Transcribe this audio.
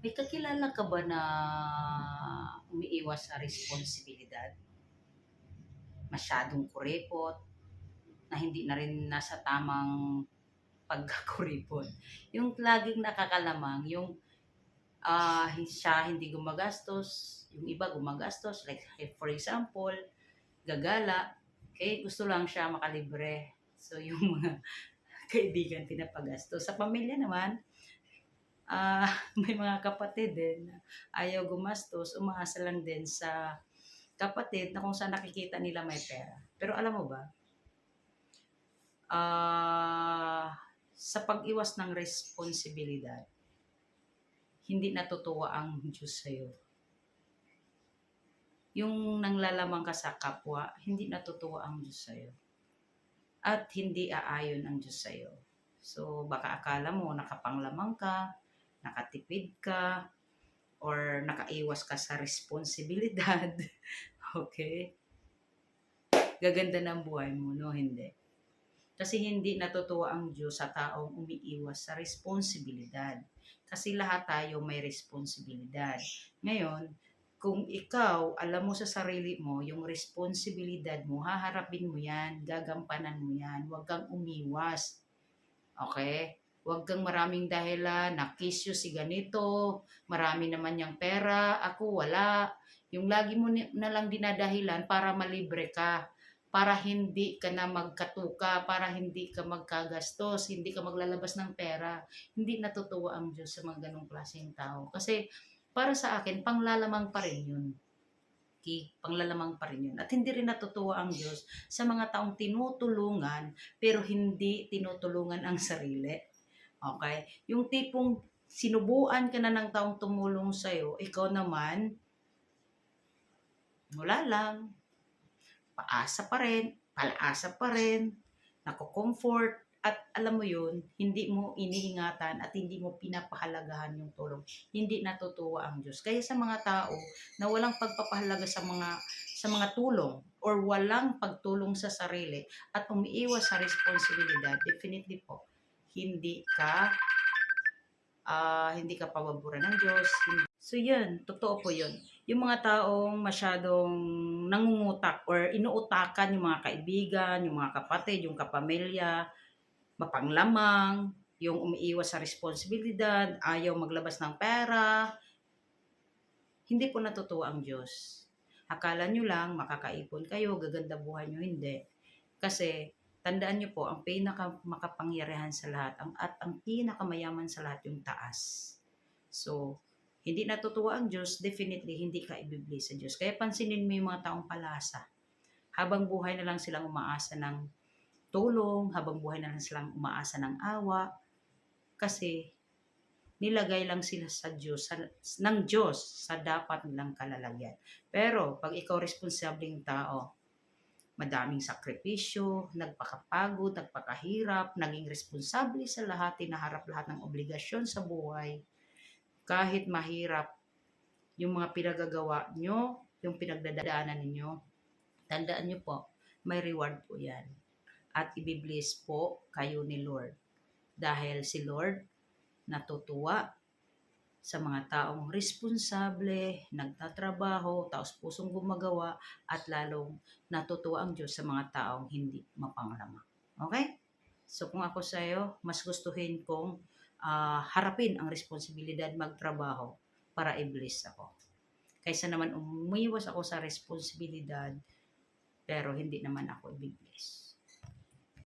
May kakilala ka ba na umiiwas sa responsibilidad? Masyadong kuripot, na hindi na rin nasa tamang pagkakuripot. Yung laging nakakalamang, yung ah siya hindi gumagastos, yung iba gumagastos. Like, for example, gagala, okay, gusto lang siya makalibre. So, yung mga kaibigan pinapagastos. Sa pamilya naman, ah may mga kapatid din ayaw gumastos, umaasa lang din sa kapatid na kung saan nakikita nila may pera. Pero alam mo ba, ah sa pag-iwas ng responsibilidad, hindi natutuwa ang Diyos sa'yo. Yung nanglalamang ka sa kapwa, hindi natutuwa ang Diyos sa'yo. At hindi aayon ang Diyos sa'yo. So, baka akala mo nakapanglamang ka, nakatipid ka, or nakaiwas ka sa responsibilidad. okay? Gaganda ng buhay mo, no? Hindi. Kasi hindi natutuwa ang Diyos sa taong umiiwas sa responsibilidad. Kasi lahat tayo may responsibilidad. Ngayon, kung ikaw, alam mo sa sarili mo, yung responsibilidad mo, haharapin mo yan, gagampanan mo yan, huwag kang umiwas. Okay? Huwag kang maraming dahilan, nakisyo si ganito, marami naman yung pera, ako wala. Yung lagi mo na lang dinadahilan para malibre ka, para hindi ka na magkatuka, para hindi ka magkagastos, hindi ka maglalabas ng pera. Hindi natutuwa ang Diyos sa mga ganong klaseng tao. Kasi para sa akin, panglalamang pa rin yun. Okay? Panglalamang pa rin yun. At hindi rin natutuwa ang Diyos sa mga taong tinutulungan, pero hindi tinutulungan ang sarili. Okay? Yung tipong sinubuan ka na ng taong tumulong sa'yo, ikaw naman, wala lang, paasa pa rin, palaasa pa rin, nako-comfort, at alam mo yun, hindi mo iniingatan at hindi mo pinapahalagahan yung tulong. Hindi natutuwa ang Diyos. Kaya sa mga tao na walang pagpapahalaga sa mga sa mga tulong or walang pagtulong sa sarili at umiiwas sa responsibilidad, definitely po, hindi ka ah hindi ka pababoran ng Diyos. So yun, totoo po yun. Yung mga taong masyadong nangungutak or inuutakan yung mga kaibigan, yung mga kapatid, yung kapamilya, mapanglamang, yung umiiwas sa responsibilidad, ayaw maglabas ng pera, hindi po natutuwa ang Diyos. Akala nyo lang, makakaipon kayo, gaganda buhay nyo, hindi. Kasi, tandaan nyo po, ang pinaka makapangyarihan sa lahat, ang, at ang pinakamayaman sa lahat yung taas. So, hindi natutuwa ang Diyos, definitely hindi ka ibibli sa Diyos. Kaya pansinin mo yung mga taong palasa. Habang buhay na lang silang umaasa ng tulong, habang buhay na lang silang umaasa ng awa, kasi nilagay lang sila sa Diyos, sa, ng Diyos sa dapat nilang kalalagyan. Pero pag ikaw responsableng tao, madaming sakripisyo, nagpakapagod, nagpakahirap, naging responsable sa lahat, tinaharap lahat ng obligasyon sa buhay, kahit mahirap yung mga pinagagawa nyo, yung pinagdadaanan ninyo, tandaan nyo po, may reward po yan. At ibibliss po kayo ni Lord. Dahil si Lord natutuwa sa mga taong responsable, nagtatrabaho, taos pusong gumagawa, at lalong natutuwa ang Diyos sa mga taong hindi mapanglamang. Okay? So kung ako sa iyo, mas gustuhin kong ah, harapin ang responsibilidad magtrabaho para i-bless ako. Kaysa naman umiwas ako sa responsibilidad pero hindi naman ako i-bless.